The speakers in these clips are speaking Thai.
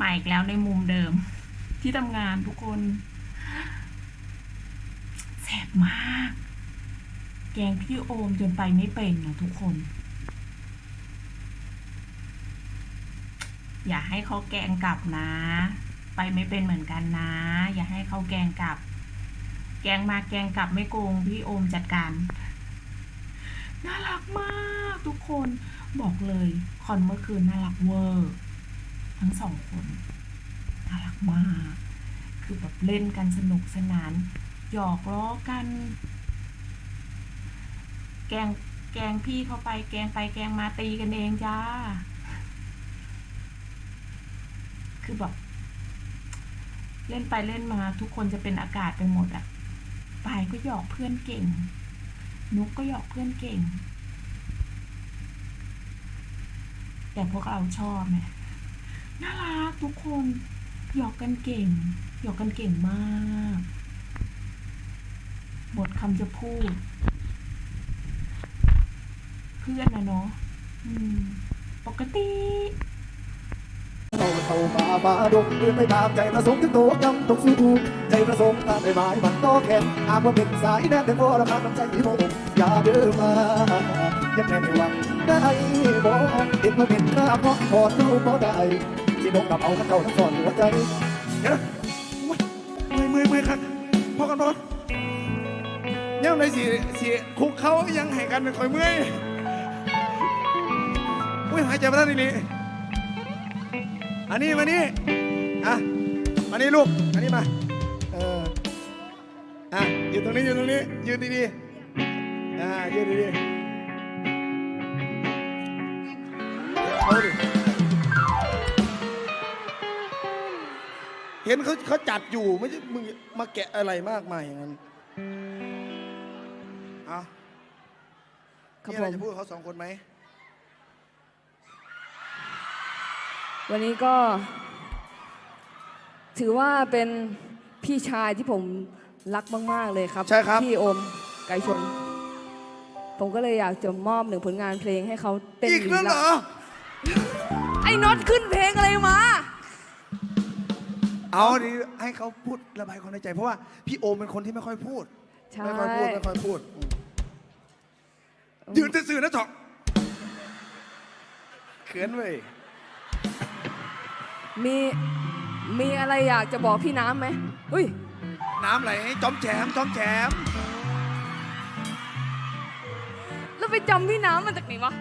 มาอีกแล้วในมุมเดิม ที่ทำงานทุกคนแสบมาก แกงพี่โอมจนไปไม่เป็นนะทุกคน อย่าให้เขาแกงกลับนะ ไปไม่เป็นเหมือนกันนะ อย่าให้เขาแกงกลับ แกงมาแกงกลับไม่โกงพี่โอมจัดการน่ารักมากทุกคนบอกเลยคอนเมื่อคืนน่ารักเวอร์ ทั้งสองคนน่ารักมาก คือแบบเล่นกันสนุกสนาน หยอกล้อกัน แกงแกงพี่เข้าไป แกงไปแกงมาตีกันเองจ้า คือแบบเล่นไปเล่นมาทุกคนจะเป็นอากาศไปหมดอะปายก็หยอกเพื่อนเก่ง นุกก็หยอกเพื่อนเก่ง แต่พวกเราชอบไง น่ารักทุกคน หยอกกันเก่ง หยอกกันเก่งมากบทคำจะพูด เพื่อนนะเนาะปกติเราเข้ามาบาดงเพื่อไปตามใจประสงค์ถึงตัวกำต้องสู้ใจประสงค์ตามไปหมายมันก็แค่หากว่าเป็นสายแน่นแต่พอราคาน้ำใจที่ผมอย่าเดินมายังแน่ไม่หวังได้บอกเห็นว่าเป็นหน้าเพราะพอดูพอได้ ดกกับเอาทั้งเก่าทั้งสอนหัวใจเดี๋ยวมือมือมือครับพอกันพอกันยังในสิสิคุกเขายังให้กันคอยเมื่อยอุ้ยหายใจมาท่านนี่อันนี้มานี่อะมานี่ลูกอันนี้มาเอออะยืนตรงนี้ยืนตรงนี้ยืนดีๆอ่ายืนดีๆเอาดิ เห็นเขาเขาจัดอยู่ไม่ใช่มึงมาแกะอะไรมากมายอย่างนั้นเอาครับมีอะไรผมจะพูดกับเขาสองคนไหมวันนี้ก็ ถือว่าเป็นพี่ชายที่ผมรักมาก ๆ เลยครับใช่ครับ พี่โอมไก่ชน ผมก็เลยอยากจะมอบหนึ่งผลงานเพลงให้เขาเต้นอีกแล้วเหรอ ไอ้น็อตขึ้นเพลงอะไรมา เอาดิให้เขาพูดระบายความในใจ เพราะว่าพี่โอมเป็นคนที่ไม่ค่อยพูด ใช่ ไม่ค่อยพูดไม่ค่อยพูดอืมยืนซื่อๆนะเถอะเขินเว้ยมีมีอะไรอยากจะบอกพี่น้ำไหมอุ้ย น้ำไหลจอมแฉมจอมแฉมแล้วไปจำพี่น้ำมาจากไหนวะ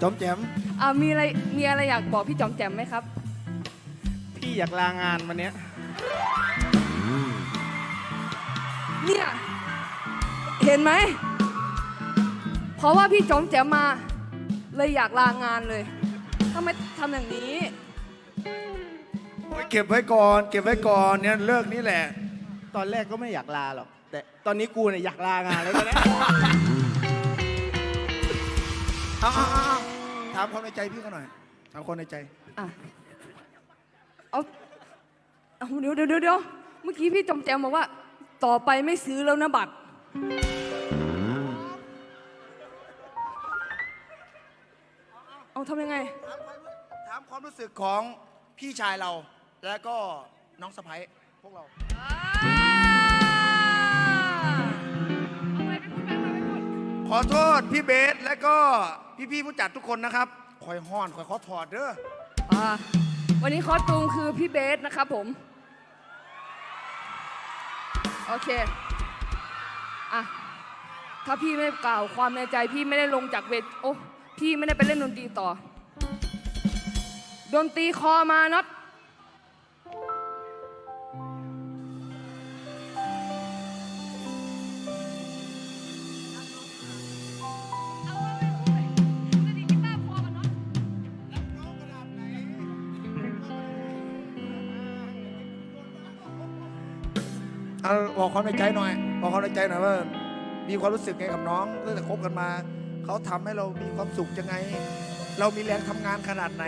จอมแฉมอ่ามีอะไรมีอะไรอยากบอกพี่จอมแจมไหมครับ พี่อยากลางานวันเนี้ยเนี่ย เห็นไหม เพราะว่าพี่จอมแจมมา เลยอยากลางานเลยทำไมทำอย่างนี้ โอ้ยเก็บไว้ก่อน เก็บไว้ก่อนเนี่ยเลิกนี่แหละ ตอนแรกก็ไม่อยากลาหรอก แต่ตอนนี้กูเนี่ยอยากลางานแล้วนะเอาเอาเอาเอาถามความในใจพี่เขาหน่อยถามความในใจ อะ เอาเอาเดี๋ยวเดี๋ยวเดี๋ยวเดี๋ยวเมื่อกี้พี่จอมแจมบอกว่า ต่อไปไม่ซื้อแล้วนะบัตร เอาทำยังไง ถามความรู้สึกของพี่ชายเรา และก็น้องสะพ้ยพวกเรา ขอโทษพี่เบสและก็พี่ๆผู้จัดทุกคนนะครับคอยห้อนคอยขอถอดเด้อ อ่า วันนี้คอสตูมคือพี่เบสนะครับผม โอเค อะ ถ้าพี่ไม่กล่าวความในใจพี่ไม่ได้ลงจากเวทโอ้ พี่ไม่ได้ไปเล่นดนตรีต่อ ดนตรีคอมาน็อต เอาบอกความในใจหน่อย บอกความในใจหน่อยว่า มีความรู้สึกไงกับน้องตั้งแต่คบกันมา เขาทำให้เรามีความสุขยังไง เรามีแรงทำงานขนาดไหน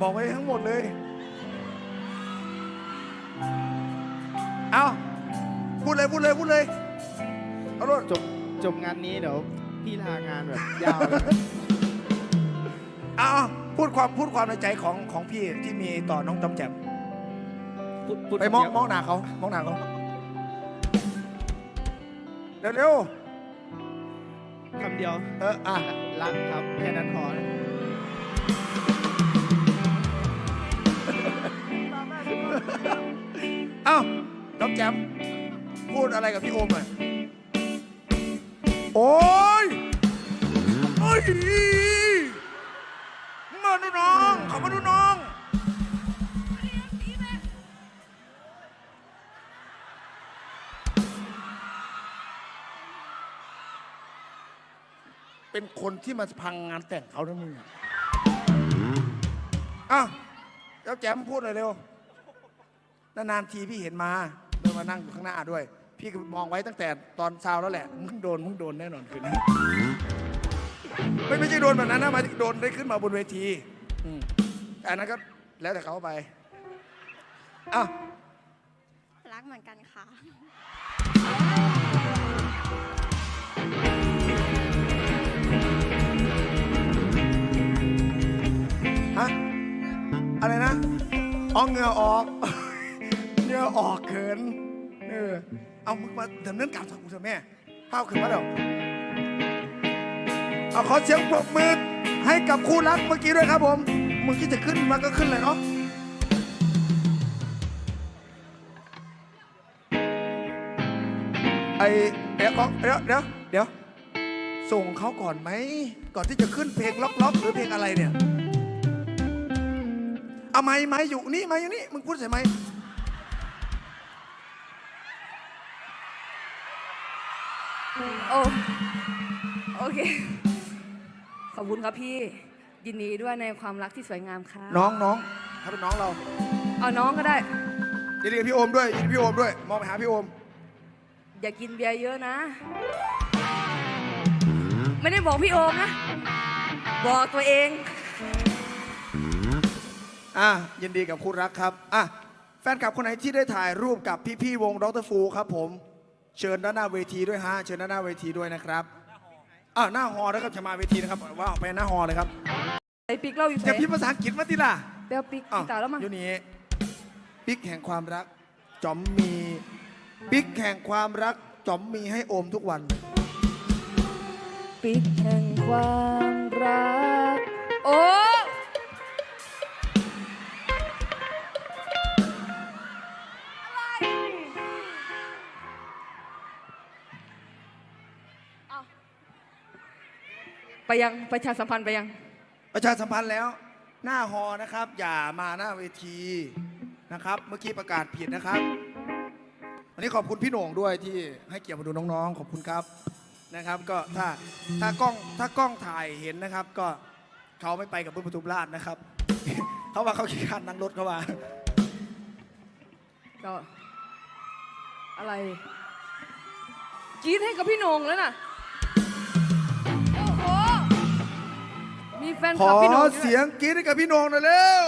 บอกไว้ทั้งหมดเลย เอาพูดเลยพูดเลยพูดเลยเอารถจบจบงานนี้เดี๋ยวพี่ลางานแบบยาวเลยเอาเอาพูดความพูดความในใจของของพี่ที่มีต่อน้องจอมแจม พูดพูดไปมองคำเดียวมองหน้าเขามองหน้าเขาเร็วคำเดียว ๆเอออะรักครับแค่นั้นพอเอ้าน้องแจมพูดอะไรกับพี่โอมหน่อยโอ้ยโอ้ยมาดูน้องเขอมาดูน้อ เป็นคนที่มาพังงานแต่งเขานะมึงอะอ้าวเจ้าแจมพูดหน่อยเร็ว นานๆทีพี่เห็นมาเดินมานั่งอยู่ข้างหน้าด้วย พี่ก็มองไว้ตั้งแต่ตอนเช้าแล้วแหละ มึงโดน มึงโดนแน่นอนคืนนี้ไม่ไม่ใช่โดนแบบนั้นนะหมายถึงโดนได้ขึ้นมาบนเวทีอืมแต่อันนั้นก็แล้วแต่เขาไปอ้าวรักเหมือนกันค่ะ ฮะอะไรนะอ๋อเหงื่อออก เหงื่อออกเขินเออเอามึงมาดำเนินการสักกูเถอะแม่ข้าวขึ้นมาเดี๋ยวเอาขอเสียงปรบมือให้กับคู่รักเมื่อกี้ด้วยครับผมมึงคิดจะขึ้นมาก็ขึ้นเลยเนาะไอเดี๋ยวเดี๋ยวเดี๋ยวเดี๋ยวส่งเขาก่อนไหม ก่อนที่จะขึ้นเพลงล็อกๆ หรือเพลงอะไรเนี่ย เอาไม้ไม้อยู่นี่ไม้อยู่นี่มึงพูดใส่ไม้โอ้โอเค ขอบคุณครับพี่ ยินดีด้วยในความรักที่สวยงามค่ะน้องน้องเขาเป็นน้องเราเอาน้องก็ได้ ยินดีกับพี่โอมด้วยยินดีกับพี่โอมด้วย มองไปหาพี่โอม อย่ากินเบียร์เยอะนะ ไม่ได้บอกพี่โอมนะ บอกตัวเอง อะยินดีกับคู่รักครับอะแฟนคลับคนไหนที่ได้ถ่ายรูปกับพี่ๆวงดรฟูครับผมเชิญด้านหน้าเวทีด้วยฮะเชิญด้านหน้าเวทีด้วยนะครับอะหน้าฮอนะครับจะมาเวทีนะครับว่าออกไปหน้าฮอเลยครับไอปิกเล่าอยู่จะไหนพิมพ์ภาษาอังกฤษมาติล่ะเปลวปิกอ้าวกีตาร์แล้วมั้งอยู่นี่ปิ๊กแห่งความรักจอมมีปิ๊กแห่งความรักจอมมีให้โอมทุกวัน ปิกแห่งความรักโอ้ ไปยังประชาสัมพันธ์ไปยัง ประชาสัมพันธ์แล้ว หน้าฮอนะครับ อย่ามาหน้าเวทีนะครับ เมื่อกี้ประกาศผิดนะครับวันนี้ขอบคุณพี่โหน่งด้วยที่ให้เกียรติมาดูน้องๆ ขอบคุณครับนะครับ ก็ถ้าถ้ากล้องถ้ากล้องถ่ายเห็นนะครับ ก็เขาไม่ไปกับบุญปทุมราชนะครับ เขาว่าเขาขี้ขานนั่งรถเขาว่าก็อะไรกรีดให้กับพี่โหนงแล้วน่ะ มีแฟนขคลัอบพี่โหนงด้วยเสียงกรี๊ดให้กับพี่โหน่งหน่อยเร็ว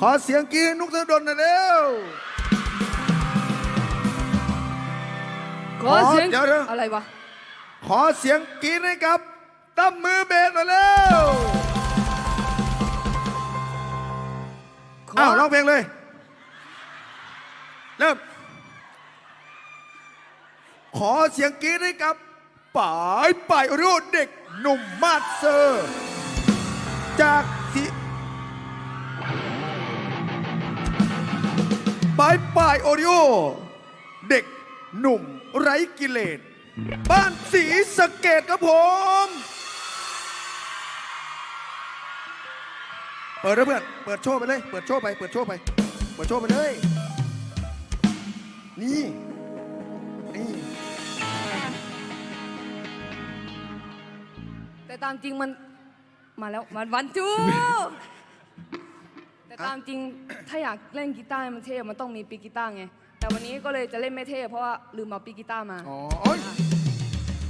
ขอเสียงกรี๊ดให้นุกธนดลหน่อยเร็ว ขอเสียงเดี๋ยวเดี๋ยวอะไรวะ ขอเสียงกรี๊ดให้กับตั้มมือเบสหน่อยเร็วขอ อ้าวร้องเพลงเลย เริ่ม ขอเสียงกรี๊ดให้กับป่ายป่ายโอริโอเด็กหนุ่มมาสเซอร์ จากที่ป่ายป่ายโอริโอเด็กหนุ่มไร้กิเลส บ้านสีสะเกตครับผมเปิดเพื่อนเปิดโชว์ไปเลย เปิดโชว์ไป เปิดโชว์ไป เปิดโชว์ไปเลย นี่ แต่ตามจริงมันมาแล้วมันวันจู แต่ตามจริงถ้าอยากเล่นกีตาร์ให้มันเท่มันต้องมีปีกกีตาร์ไง แต่วันนี้ก็เลยจะเล่นไม่เท่เพราะว่าลืมเอาปีกกีตาร์มา อ๋อโอ๊ย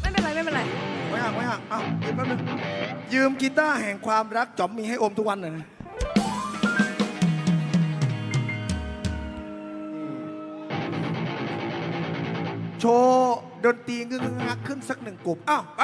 ไม่เป็นไรไม่เป็นไร ไม่หักไม่หักอ้าวยืมแป๊บนึงยืมกีตาร์แห่งความรักจอมมีให้อมทุกวันหน่อยนะโชว์ดนตรีงึงงักขึ้นสักหนึ่งกลุ่มอ้าวไป